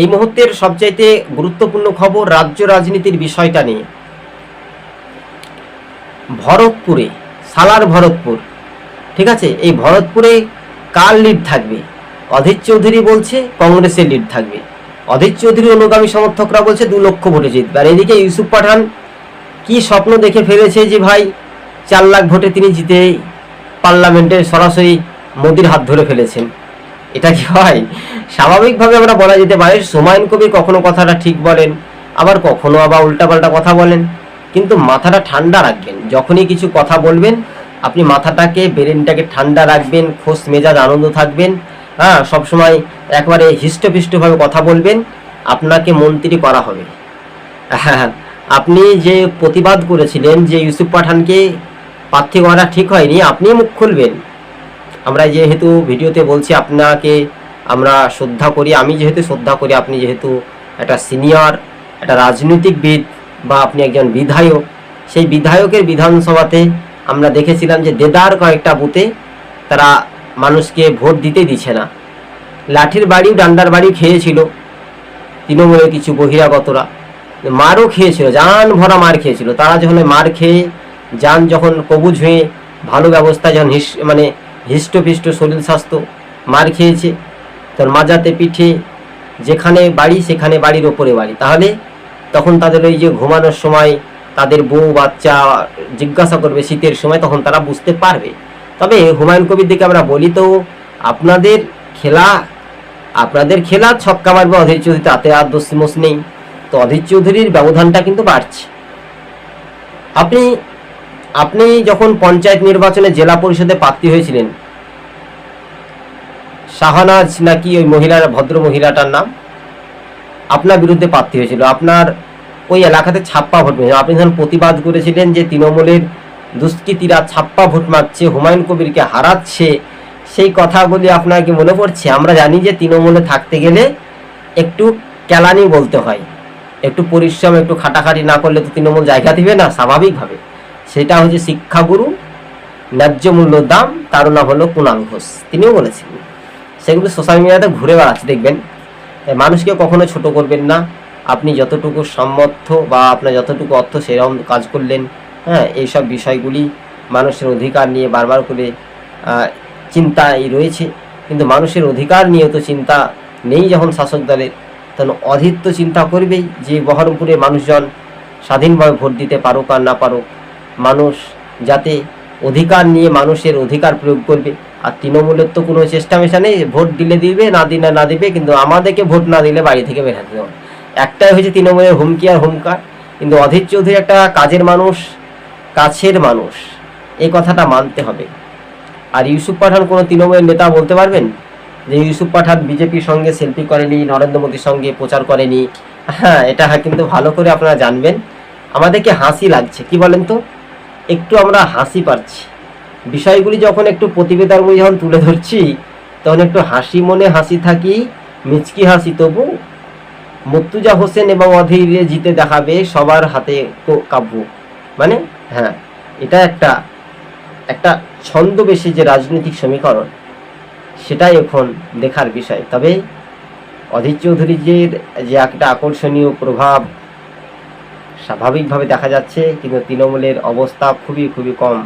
এই মুহূর্তের সবচাইতে গুরুত্বপূর্ণ খবর রাজ্য রাজনীতির বিষয়টা নিয়ে। ভরতপুরে, সালার ভরতপুর, ঠিক আছে? এই ভরতপুরে কার লিড থাকবে? অধীর চৌধুরী বলছে, কংগ্রেসের লিড থাকবে। অধীর চৌধুরী অনুগামী সমর্থকরা বলছে, দু লক্ষ ভোটে জিতবে। আর এদিকে ইউসুফ পাঠান কি স্বপ্ন দেখে ফেলেছে যে ভাই, চার লাখ ভোটে তিনি জিতে পার্লামেন্টে সরাসরি মোদির হাত ধরে ফেলেছেন। এটা কি হয়? স্বাভাবিকভাবে আমরা বলা যেতে পারে হুমায়ুন কবি কখনো কথাটা ঠিক বলেন, আবার কখনো আবার উল্টাপাল্টা কথা বলেন। কিন্তু মাথাটা ঠান্ডা রাখবেন। যখনই কিছু কথা বলবেন, আপনি মাথাটাকে, ব্রেনটাকে ঠান্ডা রাখবেন খোশ মেজাজ আনন্দ থাকবেন হ্যাঁ সবসময় একবারে হৃষ্টপিষ্টভাবে কথা বলবেন, আপনাকে মন্ত্রী করা হবে। হ্যাঁ আপনি যে প্রতিবাদ করেছিলেন যে ইউসুফ পাঠানকে প্রার্থী করা ঠিক হয়নি আপনি মুখ খুলবেন। আমরা যেহেতু ভিডিওতে বলছি আপনাকে আমরা শ্রদ্ধা করি, আমি যেহেতু শ্রদ্ধা করি, আপনি যেহেতু একটা সিনিয়র একটা রাজনৈতিকবিদ বা আপনি একজন বিধায়ক, সেই বিধায়কের বিধানসভাতে আমরা দেখেছিলাম যে দেদার কয়েকটা বুথে তারা মানুষকে ভোট দিতে দিচ্ছে না। লাঠির বাড়িও ডান্ডার বাড়ি খেয়েছিল তৃণমূলের কিছু বহিরাগতরা। মারও খেয়েছিল, জান ভরা মার খেয়েছিল। তারা যখন মার খেয়ে যান, যখন কবুজ হয়ে ভালো ব্যবস্থা, যখন হিস মানে হৃষ্টপিষ্ট শরীর স্বাস্থ্য মার খেয়েছে তোর মাজাতে পিঠে, যেখানে বাড়ি, সেখানে বাড়ির ওপরে বাড়ি। তাহলে তখন তাদের ওই যে ঘুমানোর সময় তাদের বউ, বাচ্চা জিজ্ঞাসা করবে শীতের সময়, তখন তারা বুঝতে পারবে। তবে হুমায়ুন কবির দিকে আমরা বলি তো, আপনাদের খেলা আপনাদের খেলা ছক্কা মারবে অধীর চৌধুরী, তাতে আর দোষিমোষ নেই। তো অধীর চৌধুরীর ব্যবধানটা কিন্তু বাড়ছে। আপনি আপনি যখন পঞ্চায়েত নির্বাচনে জেলা পরিষদে প্রার্থী হয়েছিলেন শাহানাজ নাকি ওই মহিলার, ভদ্র মহিলাটার নাম? আপনার বিরুদ্ধে প্রার্থী হয়েছিল। আপনার ওই এলাকাতে ছাপ্পা ভোট পেয়েছিল আপনি যখন প্রতিবাদ করেছিলেন যে তৃণমূলের দুষ্কৃতীরা ছাপ্পা ভোট মারছে, হুমায়ুন কবিরকে হারাচ্ছে, সেই কথাগুলি আপনার কি মনে পড়ছে? আমরা জানি যে তৃণমূলে থাকতে গেলে একটু কেলানি বলতে হয়। একটু পরিশ্রম, একটু খাটাখাটি না করলে তো তৃণমূল জায়গা দিবে না, স্বাভাবিকভাবে। সেটা হচ্ছে শিক্ষাগুরু, ন্যায্য মূল্য দাম, তার নাম হলো কুণাল ঘোষ। তিনিও বলেছিলেন সেগুলো সোশ্যাল মিডিয়াতে ঘুরে বেড়াচ্ছে দেখবেন। মানুষকে কখনো ছোট করবেন না। আপনি যতটুকু সামর্থ্য বা আপনার যতটুকু অর্থ সেরকম কাজ করলেন হ্যাঁ এইসব বিষয়গুলি মানুষের অধিকার নিয়ে বারবার করে আহ, চিন্তায় রয়েছে। কিন্তু মানুষের অধিকার নিয়ে তো চিন্তা নেই যখন শাসক দলের। তখন অধীর তো চিন্তা করবেই যে বহরমপুরে মানুষজন স্বাধীনভাবে ভোট দিতে পারুক আর না পারুক। মানুষ যাতে অধিকার নিয়ে মানুষের অধিকার প্রয়োগ করবে আর তৃণমূলের তো কোনো চেষ্টা মেশা নেই, ভোট দিলে দিবে, না দিলে না দিবে, কিন্তু আমাদেরকে ভোট না দিলে বাড়ি থেকে বেরাতে দেওয়া একটাই হয়েছে তৃণমূলের হুমকি আর হুমকার কিন্তু অধীর চৌধুরী একটা কাজের মানুষ, কাছের মানুষ, এই কথাটা মানতে হবে। আর ইউসুফ পাঠান কোনো তৃণমূলের নেতা বলতে পারবেন? যে ইউসুফ পাঠান বিজেপির সঙ্গে সেলফি করেনি, নরেন্দ্র মোদীর সঙ্গে প্রচার করেনি। হ্যাঁ এটা কিন্তু ভালো করে আপনারা জানবেন। আমাদেরকে হাসি লাগছে, কি বলেন তো? একটু আমরা হাসি পাচ্ছি। বিষয়গুলি যখন একটু প্রতিবেদনগুলি যখন তুলে ধরছি, তখন একটু হাসি মনে হাসি থাকি, মিচকি হাসি। তবু মুর্তুজা হোসেন এবং অধীরে জিতে দেখাবে সবার হাতে কাব্য। মানে হ্যাঁ এটা একটা একটা ছন্দবেশী যে রাজনৈতিক সমীকরণ, সেটাই এখন দেখার বিষয়। তবে অধীর চৌধুরীর যে যে একটা আকর্ষণীয় প্রভাব স্বাভাবিকভাবে দেখা যাচ্ছে, কিন্তু তৃণমূলের অবস্থা খুবই খুবই কম।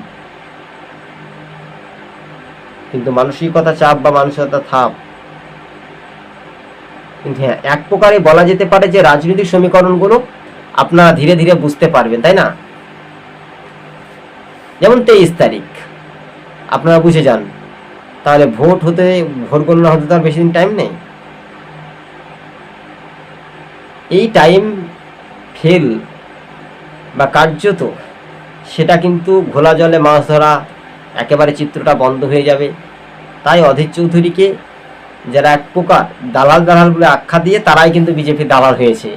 কিন্তু মানসিকতা চাপ বা মানসিকতা থাপ। কিন্তু হ্যাঁ এক প্রকারে বলা যেতে পারে যে রাজনৈতিক সমীকরণগুলো আপনারা ধীরে ধীরে বুঝতে পারবেন, তাই না? যেমন তেইশ তারিখ, আপনারা বুঝে যান। তাহলে ভোট হতে, ভোট গণনা হতে তো আর বেশি দিন টাইম নেই। এই টাইম ফেল বা কার্যত সেটা কিন্তু ঘোলা জলে মাছ ধরা একেবারে চিত্রটা বন্ধ হয়ে যাবে। তাই অধীর চৌধুরীকে যারা এক প্রকার দালাল দালাল বলে আখ্যা দিয়ে তারাই কিন্তু বিজেপির দালাল হয়েছে।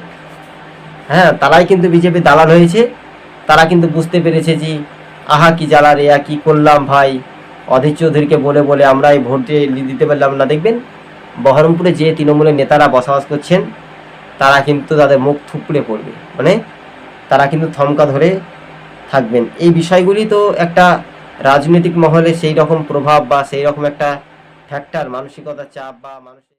হ্যাঁ তারাই কিন্তু বিজেপির দালাল হয়েছে। তারা কিন্তু বুঝতে পেরেছে যে, আহা কি জ্বালা রে কি করলাম ভাই। অধীর চৌধুরীকে বলে বলে আমরা এই ভোট দিতে পারলাম না। দেখবেন, বহরমপুরে যে তৃণমূলের নেতারা বসবাস করছেন, তারা কিন্তু তাদের মুখ থুপড়ে পড়বে। মানে তারা কিন্তু থমকা ধরে থাকবেন। এই বিষয়গুলি তো একটা রাজনৈতিক মহলে সেই রকম প্রভাব বা সেই রকম একটা ফ্যাক্টর মানসিকতা চাপ বা মানুষের